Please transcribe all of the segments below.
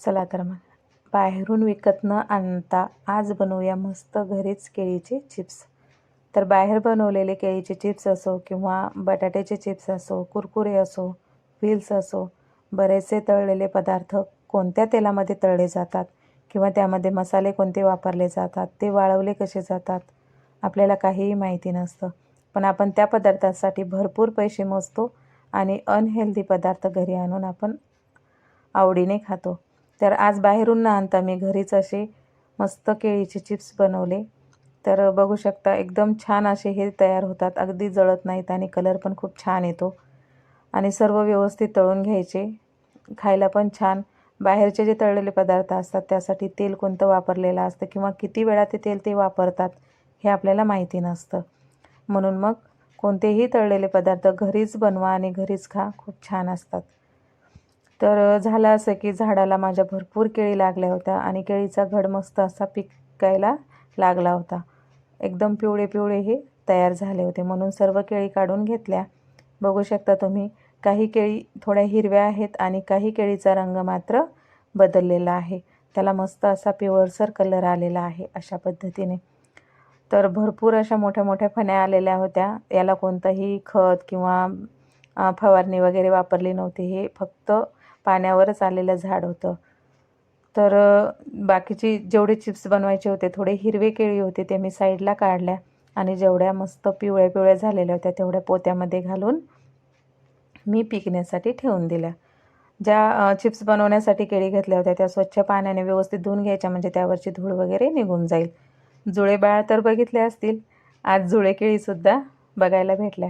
चला तर मग. बाहेरून विकत न आणता आज बनवूया मस्त घरीच केळीचे चिप्स. तर बाहेर बनवलेले केळीचे चिप्स असो किंवा बटाट्याचे चिप्स असो कुरकुरे असो व्हील्स असो बरेचसे तळलेले पदार्थ कोणत्या तेलामध्ये तळले जातात किंवा त्यामध्ये मसाले कोणते वापरले जातात ते वाळवले कसे जातात आपल्याला काहीही माहिती नसतं. पण आपण त्या पदार्थासाठी भरपूर पैसे मोजतो आणि अनहेल्दी पदार्थ घरी आणून आपण आवडीने खातो. तर आज बाहेरून न आणता मी घरीच असे मस्त केळीचे चिप्स बनवले. तर बघू शकता एकदम छान असे हे तयार होतात. अगदी जळत नाहीत आणि कलर पण खूप छान येतो. आणि सर्व व्यवस्थित तळून घ्यायचे. खायला पण छान. बाहेरचे जे तळलेले पदार्थ असतात त्यासाठी तेल कोणतं वापरलेलं असतं किंवा किती वेळा ते तेल ते वापरतात हे आपल्याला माहिती नसतं. म्हणून मग कोणतेही तळलेले पदार्थ घरीच बनवा आणि घरीच खा. खूप छान असतात. तर झालं असं की झाडाला माझ्या भरपूर केळी लागल्या होत्या आणि केळीचा घड मस्त असा पिकायला लागला होता. एकदम पिवळे पिवळे हे तयार झाले होते. म्हणून सर्व केळी काढून घेतल्या. बघू शकता तुम्ही काही केळी थोड्या हिरव्या आहेत आणि काही केळीचा रंग मात्र बदललेला आहे. त्याला मस्त असा पिवळसर कलर आलेला आहे अशा पद्धतीने. तर भरपूर अशा मोठ्या मोठ्या फण्या आलेल्या होत्या. याला कोणतंही खत किंवा फवारणी वगैरे वापरली नव्हती. हे फक्त पाण्यावरच आलेलं झाड होतं. तर बाकीची जेवढे चिप्स बनवायचे होते थोडे हिरवे केळी होते ते मी साईडला काढल्या आणि जेवढ्या मस्त पिवळ्या पिवळ्या झालेल्या होत्या तेवढ्या पोत्यामध्ये घालून मी पिकण्यासाठी ठेवून दिल्या. ज्या चिप्स बनवण्यासाठी केळी घेतल्या होत्या त्या स्वच्छ पाण्याने व्यवस्थित धुवून घ्यायच्या म्हणजे त्यावरची धूळ वगैरे निघून जाईल. जुळे बाळ तर बघितले असतील आज जुळे केळीसुद्धा बघायला भेटल्या.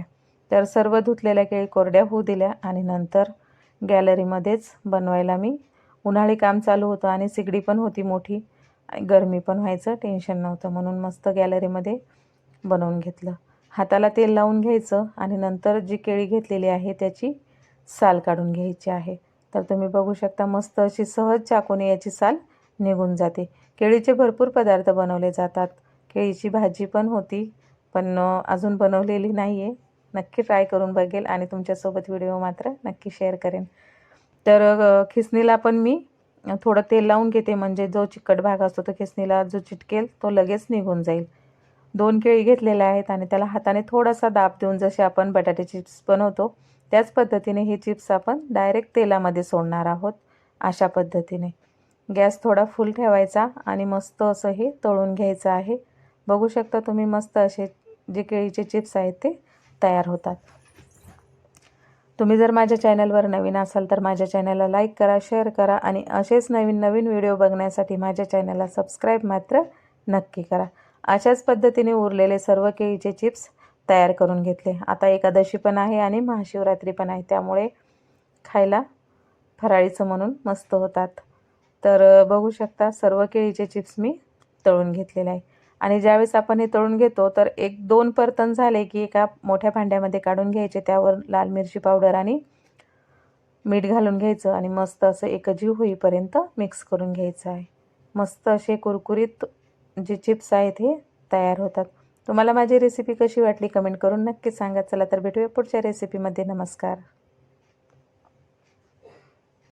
तर सर्व धुतलेल्या केळी कोरड्या होऊ दिल्या आणि नंतर गॅलरीमध्येच बनवायला मी. उन्हाळी काम चालू होतं आणि सिगडी पण होती मोठी. गरमी पण व्हायचं टेन्शन नव्हतं म्हणून मस्त गॅलरीमध्ये बनवून घेतलं. हाताला तेल लावून घ्यायचं आणि नंतर जी केळी घेतलेली आहे त्याची साल काढून घ्यायची आहे. तर तुम्ही बघू शकता मस्त अशी सहज चाकूने याची साल निघून जाते. केळीचे भरपूर पदार्थ बनवले जातात. केळीची भाजी पण होती पण अजून बनवलेली नाही आहे नक्की ट्राय करून बघेल आणि तुमच्यासोबत व्हिडिओ मात्र नक्की शेअर करेन. तर खिसणीला पण मी थोडं तेल लावून घेते. म्हणजे जो चिकट भाग असतो तो खिसणीला जो चिटकेल तो लगेच निघून जाईल. दोन केळी घेतलेल्या आहेत आणि त्याला हाताने थोडासा दाब देऊन जसे आपण बटाटे चिप्स बनवतो त्याच पद्धतीने हे चिप्स आपण डायरेक्ट तेलामध्ये सोडणार आहोत अशा पद्धतीने. गॅस थोडा फुल ठेवायचा आणि मस्त असं हे तळून घ्यायचं आहे. बघू शकता तुम्ही मस्त असे जे केळीचे चिप्स आहेत ते तयार होतात. तुम्ही जर माझ्या चॅनलवर नवीन असाल तर माझ्या चॅनलला लाईक करा शेअर करा आणि असेच नवीन नवीन व्हिडिओ बघण्यासाठी माझ्या चॅनलला सबस्क्राईब मात्र नक्की करा. अशाच पद्धतीने उरलेले सर्व केळीचे चिप्स तयार करून घेतले. आता एकादशी पण आहे आणि महाशिवरात्री पण आहे. त्यामुळे खायला फराळीचं म्हणून मस्त होतात. तर बघू शकता सर्व केळीचे चिप्स मी तळून घेतलेले आहे. आणि ज्यावेळेस आपण हे तळून घेतो तर एक दोन परतन झाले की एका मोठ्या भांड्यामध्ये काढून घ्यायचे त्यावर लाल मिरची पावडर आणि मीठ घालून घ्यायचं आणि मस्त असं एकजीव होईपर्यंत मिक्स करून घ्यायचं आहे. मस्त असे कुरकुरीत जे चिप्स आहेत हे तयार होतात. तुम्हाला माझी रेसिपी कशी वाटली कमेंट करून नक्की सांगा. चला तर भेटूया पुढच्या रेसिपीमध्ये. नमस्कार.